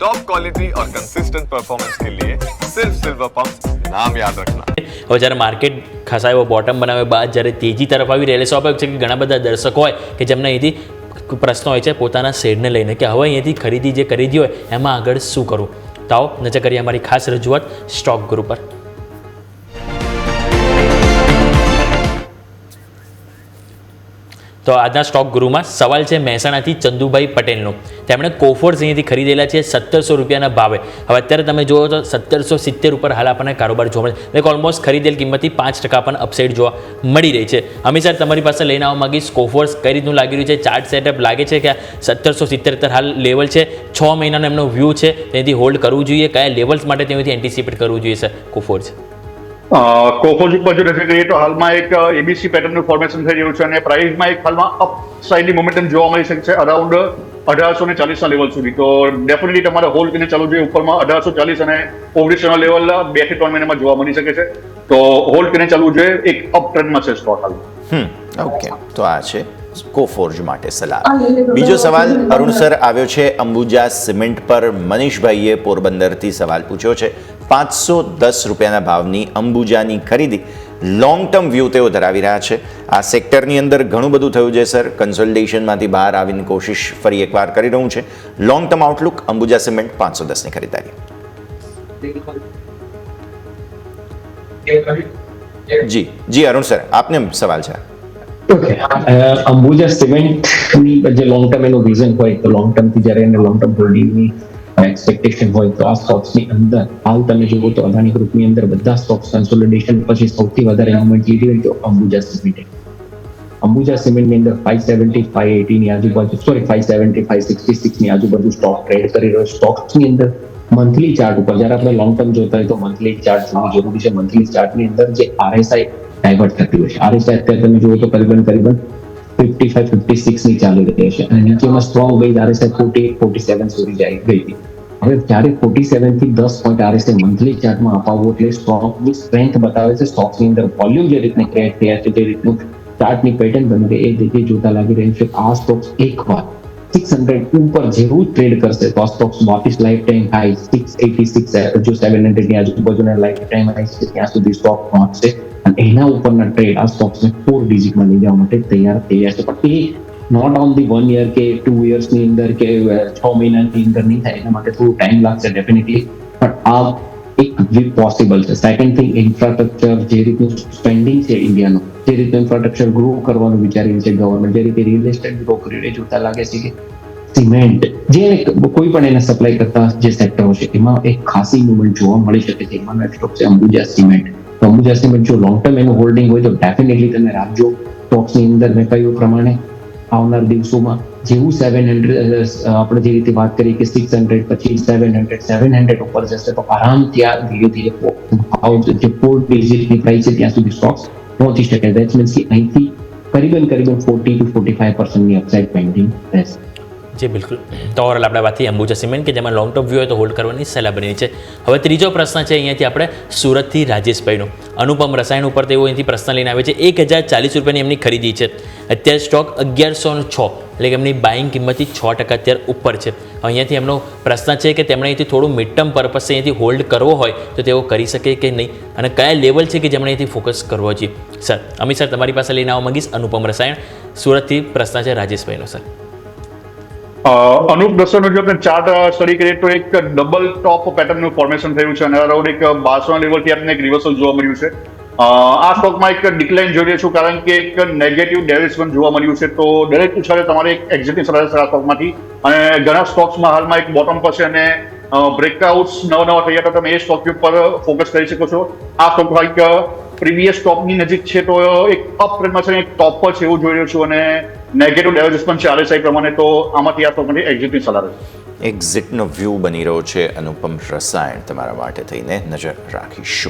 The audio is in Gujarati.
टॉप क्वालिटी और कंसिस्टेंट परफॉर्मेंस के लिए सिर्फ सिल्वर पंप नाम याद रखना હવે જ્યારે માર્કેટ ખાસા એવો બોટમ બનાવે બાદ જ્યારે તેજી તરફ આવી રહેલી સ્વાભાવિક છે કે ઘણા બધા દર્શકો હોય કે જેમને અહીંથી પ્રશ્નો હોય છે પોતાના શેરને લઈને કે હવે અહીંયાથી ખરીદી જે ખરીદી હોય એમાં આગળ શું કરવું તો આવો નજર કરીએ અમારી ખાસ રજૂઆત સ્ટોક ગ્રુપ પર તો આજના સ્ટોક ગુરુમાં સવાલ છે મહેસાણાથી ચંદુભાઈ પટેલનો. તેમણે કોફોર્સ અહીંયાથી ખરીદેલા છે સત્તરસો રૂપિયાના ભાવે. હવે અત્યારે તમે જુઓ તો સત્તરસો સિત્તેર ઉપર હાલ આપણને કારોબાર જોવા મળે લાઈક ઓલમોસ્ટ ખરીદેલ કિંમતથી પાંચ ટકા પણ અપસાઇડ જોવા મળી રહી છે. અમી સર તમારી પાસે લઈને આવવા માંગીશ, કોફોર્સ કઈ રીતનું લાગી રહ્યું છે? ચાર્ટ સેટઅપ લાગે છે કે સત્તરસો સિત્તેર હાલ લેવલ છે? છ મહિનાનો એમનો વ્યૂ છે તેથી હોલ્ડ કરવું જોઈએ? કયા લેવલ્સ માટે તેમાંથી એન્ટિસિપેટ કરવું જોઈએ સર કોફોર્સ? કોફોજ ઉપર જો નજર કરીએ તો હાલમાં એક એબીસી પેટર્નનું ફોર્મેશન થઈ રહ્યું છે અને પ્રાઇસમાં એક હાલમાં અપ સાઇડની મોમેન્ટમ જોવા મળી શકે છે અરાઉન્ડ અઢારસો ને ચાલીસના લેવલ સુધી. તો ડેફિનેટલી તમારે હોલ્ડ કરીને ચાલવું જોઈએ ઉપરમાં અઢારસો ચાલીસ અને ઓગણીસોના લેવલ બેથી ત્રણ મહિનામાં જોવા મળી શકે છે. તો હોલ્ડ કરીને ચાલવું જોઈએ, એક અપ ટ્રેન્ડમાં છે સ્ટોક હાલ ઓકે તો આ છે. કોફોર્જ માટે સલાહ. બીજો સવાલ અરુણ સર આવ્યો છે અંબુજા સિમેન્ટ પર. મનીષભાઈએ પોરબંદરથી સવાલ પૂછ્યો છે. પાંચસો દસ રૂપિયાના ભાવની અંબુજાની ખરીદી લોંગ ટર્મ વ્યૂ તેઓ ધરાવી રહ્યા છે. આ સેક્ટરની અંદર ઘણું બધું થયું છે સર. કન્સોલિડેશનમાંથી બહાર આવીને કોશિશ ફરી એકવાર કરી રહ્યું છે. Long term outlook Ambuja Cement પાંચસો દસની ખરીદારી જી. જી અરુણ સર આપને સવાલ છે. ઓકે અંબુજા સિમેન્ટની જે લોંગ ટર્મ એનું વિઝન હોય, તો લોંગ ટર્મથી જ્યારે એને લોંગ ટર્મ હોલ્ડિંગની એક્સપેક્ટેશન હોય, તો આ સ્ટોક્સની અંદર, હાલ તમે જુઓ તો અદાણી ગ્રુપની અંદર બધા સ્ટોક્સ કન્સોલિડેશન પછી સૌથી વધારે મુવમેન્ટ લીધી હોય તો અંબુજા સિમેન્ટ અંબુજા સિમેન્ટની અંદર ફાઈવ સેવન્ટી ફાઈવ એટીની આજુબાજુ sorry five seventy five sixty સિક્સની આજુબાજુ સ્ટોક ટ્રેડ કરી રહ્યો સ્ટોક્સની અંદર મંથલી ચાર્ટ ઉપર, જ્યારે આપણે લોંગ ટર્મ જોતા હોય તો મંથલી ચાર્ટ જોવું જરૂરી છે. મંથલી ચાર્ટની અંદર જે આરએસઆઈ ડાયવર્ટ થતી હોય છે. આરએસઆઈ અત્યારે તમે જુઓ તો કરીબન કરીબન ફિફ્ટી ફાઈવ ફિફ્ટી સિક્સની ચાલી રહી છે. અને નીચેમાં strong base RSI forty forty seven સુધી જાય ગઈ હતી. હવે જ્યારે ફોર્ટી સેવનથી દસ પોઈન્ટ આરએસઆઈ મંથલી ચાર્ટમાં અપાવવું એટલે સ્ટોકની સ્ટ્રેન્થ બતાવે છે. સ્ટોક્સની અંદર વોલ્યુમ જે રીતને ક્રિએટ થયા છે, જે રીતનું ચાર્ટની પેટર્ન બની રહી એ રીતે જોતા લાગી રહ્યું છે. આ સ્ટોક્સ એકવાર સિક્સ હંડ્રેડ ઉપર જેવું ટ્રેડ કરશે. તો આ stocks વાપીસ life time high six eighty six હજુ સેવન હંડ્રેડની આજુબાજુના લાઈફ ટાઈમ હાઈ છે. ત્યાં સુધી સ્ટોક પહોંચશે. અને એના ઉપરના ટ્રેડ આ સ્ટોક્સને ફોર ડિજિટમાં લઈ જવા માટે તૈયાર તૈયાર છે. પણ એ not on the one year કે ટુ ની અંદર કે છ મહિનાની અંદર નહીં થાય. એના માટે થોડું ટાઈમ લાગશે ડેફિનેટલી પણ આ એક પોસિબલ છે. સેકન્ડ થિંગ ઇન્ફ્રાસ્ટ્રક્ચર જે રીતનું સ્પેન્ડિંગ છે ઇન્ડિયાનું જે રીતનું ઇન્ફ્રાસ્ટ્રક્ચર ગ્રો કરવાનું વિચારી છે ગવર્મેન્ટ જે રીતે રિયલ એસ્ટેટ ગ્રો કરી રહી જોતા લાગે છે કે સિમેન્ટ જે કોઈ પણ એને સપ્લાય કરતા જે સેક્ટરો છે, એમાં એક ખાસી મુવમેન્ટ જોવા મળી શકે છે. એમાં સ્ટોક છે અંબુજા સિમેન્ટ અંબુજા સિમેન્ટ જો લોંગ ટર્મ એનું હોલ્ડિંગ હોય તો ડેફિનેટલી તમે રાખજો. સ્ટોક્સની અંદર મેં કહ્યું પ્રમાણે આવનાર દિવસોમાં જેવું સેવન હંડ્રેડ આપણે જે રીતે વાત કરી કે સિક્સ હંડ્રેડ પછી સેવન હંડ્રેડ સેવન હંડ્રેડ ઉપર જશે, તો આરામથી આ ધીરે ધીરે જે ફોર ડિજિટની પ્રાઇસ છે ત્યાં સુધી સ્ટોક્સ પહોંચી શકે. દેટ મીન્સ કે અહીંથી કરીબન કરીબન ફોર્ટી ટુ ફોર્ટી ફાઈવ પર્સન્ટની અપસાઇડ પેન્ડિંગ રહેશે. જી, બિલકુલ. તો ઓવરઓલ આપણે વાત થઈ અંબુજા સિમેન્ટ કે જેમાં લોંગ ટર્મ વ્યૂ હોય તો હોલ્ડ કરવાની સલાહ બની છે. હવે ત્રીજો પ્રશ્ન છે અહીંયાથી આપણે સુરતથી રાજેશભાઈનો. અનુપમ રસાયણ ઉપર તેઓ અહીંથી પ્રશ્ન લઈને આવે છે, એક હજાર ચાલીસ રૂપિયાની એમની ખરીદી છે. અત્યારે સ્ટોક અગિયારસો છ, એટલે કે એમની બાઇંગ કિંમતથી છ ટકા અત્યારે ઉપર છે. અહીંયાથી એમનો પ્રશ્ન છે કે તેમણે અહીંથી થોડું મિડ ટર્મ પર્પઝ અહીંયાથી હોલ્ડ કરવો હોય તો તેઓ કરી શકે કે નહીં? અને કયા લેવલ છે કે જેમણે અહીંથી ફોકસ કરવો જોઈએ સર અમિત સર તમારી પાસે લઈને આવવા માંગીશ. અનુપમ રસાયણ, સુરતથી પ્રશ્ન છે રાજેશભાઈનો સર અનુપ દસનો જો આપણે ચાર્ટ સ્ટડી કરીએ તો એક ડબલ ટોપ પેટર્નનું ફોર્મેશન થયું છે અને અરાઉન્ડ એક બારસો લેવલથી આપણને એક રિવર્સલ જોવા મળ્યું છે. આ સ્ટોકમાં એક ડિક્લાઇન જોઈ રહ્યો છું કારણ કે એક નેગેટિવ ડેવિસમેન્ટ જોવા મળ્યું છે. તો દરેક ઉછાળે તમારે એક એક્ઝિટની સલાહ છે આ સ્ટોકમાંથી અને ઘણા સ્ટોક્સમાં હાલમાં એક બોટમ પર છે અને બ્રેકઆઉટ્સ નવા નવા થયા તો તમે એ સ્ટોક ઉપર ફોકસ કરી શકો છો. આ સ્ટોક એક પ્રીવિયસ ટોપની નજીક છે તો એક અપ ટ્રેન્ડમાં છે, એક ટોપ પર છે એવું જોઈ રહ્યો છું અને નેગેટિવ ડાયવર્જન્સ છે એ પ્રમાણે તો આમાંથી આ સ્ટોકમાંથી એક્ઝિટની સલાહ રહેશે એક્ઝિટનો વ્યૂ બની રહ્યો છે અનુપમ રસાયણ. તમારા માટે થઈને નજર રાખીશું.